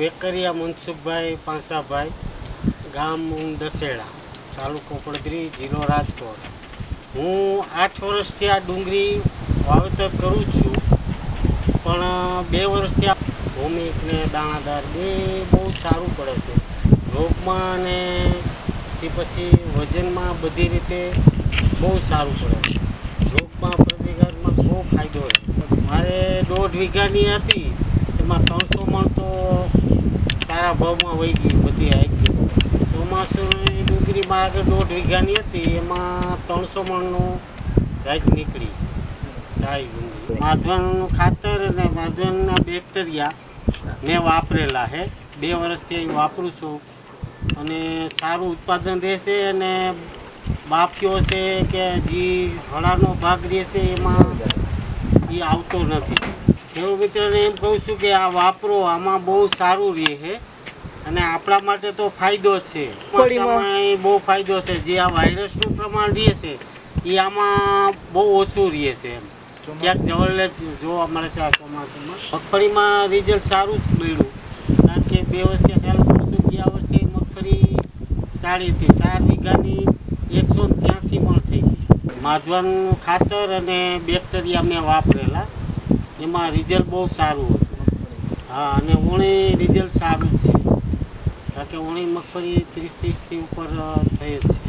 વેકરિયા, મનસુખભાઈ પાંસાભાઈ ગામ દસેડા તાલુકો પડદરી, જિલ્લો રાજકોટ. હું આઠ વર્ષથી આ ડુંગળી વાવેતર કરું છું, પણ બે વર્ષથી આ ભૂમિક ને દાણાદાર બે બહુ સારું પડે છે. રોગમાં અને તે પછી વજનમાં બધી રીતે બહુ સારું પડે છે. રોગમાં, પ્રતિકારમાં બહુ ફાયદો હોય મારે દોઢ વીઘાની હતી, એમાં ત્રણસો મણ તો સારા ભાવમાં વહી ગઈ બધી આવી ગઈ ચોમાસુની ડુંગળી મારે દોઢ વીઘાની હતી, એમાં ત્રણસો મણનું રાઈટ નીકળી. સારી ડુંગળી. માધવનનું ખાતર અને માધવનના બેક્ટેરિયા મેં વાપરેલા હે. બે વર્ષથી અહીં વાપરું છું. અને સારું ઉત્પાદન રહેશે અને બાફીઓ છે કે જે હળાનો ભાગ રહેશે એમાં એ આવતો નથી. ખેડૂત મિત્રને એમ કહું છું કે આ વાપરો, આમાં બહુ સારું રહે છે અને આપણા માટે તો ફાયદો છે. બહુ ફાયદો છે. જે આ વાયરસનું પ્રમાણ રહે છે એ આમાં બહુ ઓછું રહે છે એમ. ક્યાંક જવળલે જ જોવા મળે છે આ ચોમાસામાં. મગફળીમાં રિઝલ્ટ સારું જ મળ્યું. કારણ કે બે વર્ષે ચાલુ કરું છું ગયા વર્ષે મગફળી સારી હતી. ચાર વીઘાની એકસો ત્યાસી મણ થઈ ગઈ. માધવાનું ખાતર અને બેક્ટેરિયા મેં વાપરેલા. એમાં રિઝલ્ટ બહુ સારું હતું. હા અને ઓણી રિઝલ્ટ સારું જ છે. કે ઓણી મગફળી ત્રીસ ત્રીસથી ઉપર થઈ છે.